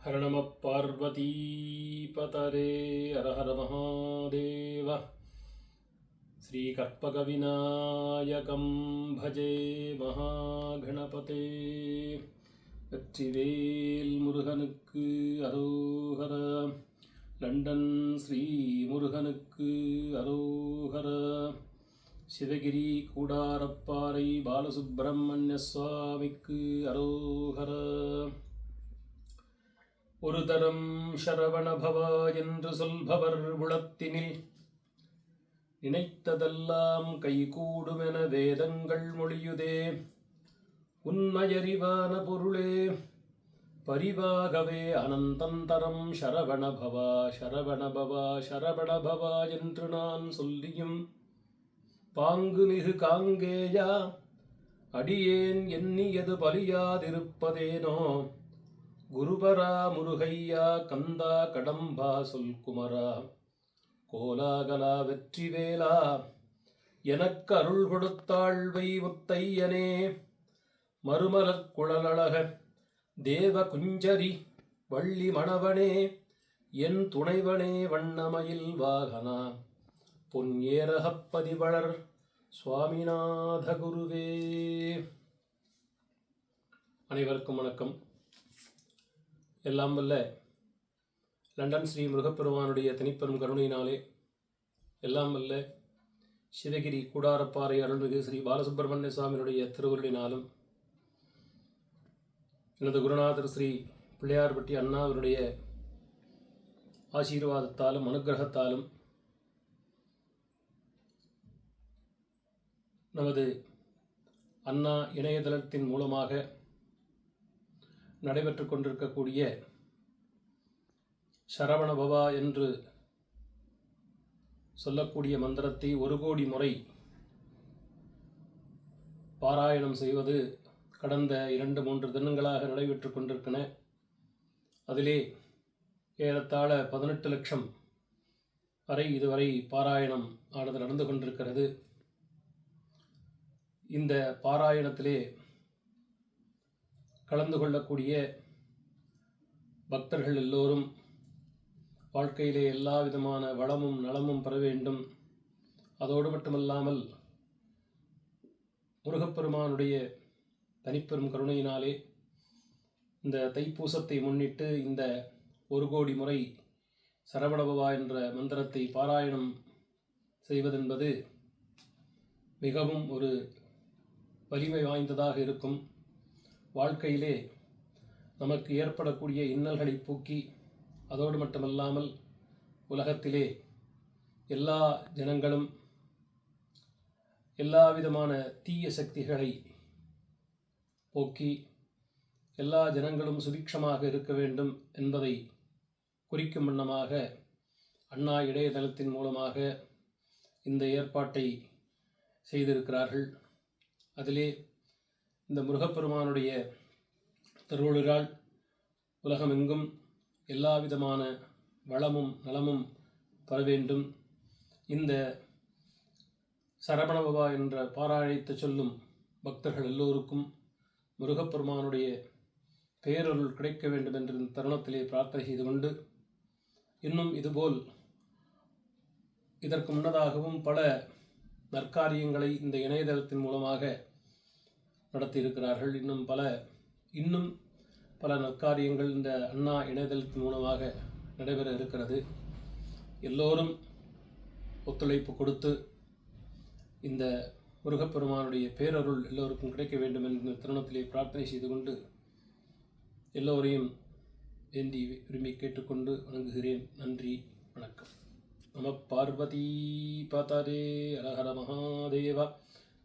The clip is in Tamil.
ஹர நம பார்வதீபதரே ஹரஹர மகாதேவ ஸ்ரீகற்பகவிநாயகம் பஜே மகாகணபதே வெற்றிவேல் முருகனுக்கு அரோகர லண்டன் ஸ்ரீ முருகனுக்கு அரோகர சிவகிரி கூடாரப்பாறை பாலசுப்பிரமணிய சுவாமிக்கு அரோகர ஒரு தரம் ஷரவணபவா என்று சொல்பவர் உளத்தினில் நினைத்ததெல்லாம் கைகூடுமென வேதங்கள் மொழியுதே. உண்மையறிவான பொருளே. பரிவாகவே அனந்தந்தரம் ஷரவணபவா ஷரவணபவா ஷரவணபவா என்று நான் சொல்லியும். பாங்கு மிகு காங்கேயா அடியேன் எண்ணியது பலியாதிருப்பதேனோ. குருபரா முருகையா கந்தா கடம்பா சொல் குமரா கோலாகலா வெற்றிவேலா எனக்கு அருள் கொடுத்தாழ்வை முத்தையனே. மறுமலர் குழலழக தேவ குஞ்சரி வள்ளி மணவனே என் துணைவனே வண்ணமயில் வாகனா. பொன் ஏரகப்பதிவளர் சுவாமிநாத குருவே. அனைவருக்கும் வணக்கம். எல்லாம் வல்ல. லண்டன் ஸ்ரீ முருகப்பெருமானுடைய தனிப்பெரும் கருணையினாலே எல்லாம் வல்ல. சிவகிரி கூடாரப்பாறை அருள்மிகு ஸ்ரீ பாலசுப்பிரமணிய சுவாமியினுடைய திருவருளினாலும் எனது குருநாதர் ஸ்ரீ பிள்ளையார்பட்டி அண்ணா அவருடைய ஆசீர்வாதத்தாலும் அனுகிரகத்தாலும் நமது அண்ணா இணையதளத்தின் மூலமாக நடைபெற்று கொண்டிருக்கக்கூடிய சரவணபவா என்று சொல்லக்கூடிய மந்திரத்தை ஒரு கோடி முறை பாராயணம் செய்வது கடந்த இரண்டு மூன்று தினங்களாக நடைபெற்று கொண்டிருக்கின. அதிலே ஏறத்தாழ பதினெட்டு லட்சம் வரை இதுவரை பாராயணம் ஆனது நடந்து கொண்டிருக்கிறது. இந்த பாராயணத்திலே கலந்து கொள்ளக்கூடிய பக்தர்கள் எல்லோரும் வாழ்க்கையிலே எல்லா விதமான வளமும் நலமும் பெற வேண்டும். அதோடு மட்டுமல்லாமல் முருகப்பெருமானுடைய தனிப்பெரும் கருணையினாலே இந்த தைப்பூசத்தை முன்னிட்டு இந்த ஒரு கோடி முறை சரவணபவா என்ற மந்திரத்தை பாராயணம் செய்வதென்பது மிகவும் ஒரு வலிமை வாய்ந்ததாக இருக்கும். வாழ்க்கையிலே நமக்கு ஏற்படக்கூடிய இன்னல்களை போக்கி அதோடு மட்டுமல்லாமல் உலகத்திலே எல்லா ஜனங்களும் எல்லா விதமான தீய சக்திகளை போக்கி எல்லா ஜனங்களும் சுபிக்ஷமாக இருக்க வேண்டும் என்பதை குறிக்கும் வண்ணமாக அண்ணா இடையதளத்தின் மூலமாக இந்த ஏற்பாட்டை செய்திருக்கிறார்கள். அதிலே இந்த முருகப்பெருமானுடைய திருவள்ளுரால் உலகமெங்கும் எல்லா விதமான வளமும் நலமும் பெற வேண்டும். இந்த சரவணபவா என்ற பாராழைத்து சொல்லும் பக்தர்கள் எல்லோருக்கும் முருகப்பெருமானுடைய பேரொருள் கிடைக்க வேண்டும் என்ற தருணத்திலே பிரார்த்தனை செய்து கொண்டு இன்னும் இதுபோல் இதற்கு முன்னதாகவும் பல நற்காரியங்களை இந்த இணையதளத்தின் மூலமாக நடத்தியிருக்கிறார்கள். இன்னும் பல இன்னும் பல நற்காரியங்கள் இந்த அண்ணா இணையதளத்தின் மூலமாக நடைபெற இருக்கிறது. எல்லோரும் ஒத்துழைப்பு கொடுத்து இந்த முருகப்பெருமானுடைய பேரருள் எல்லோருக்கும் கிடைக்க வேண்டும் என்ற தருணத்திலே பிரார்த்தனை செய்து கொண்டு எல்லோரையும் வேண்டி விரும்பி கேட்டுக்கொண்டு வணங்குகிறேன். நன்றி வணக்கம். நம பார்வதி பதரே அரஹர மகாதேவா.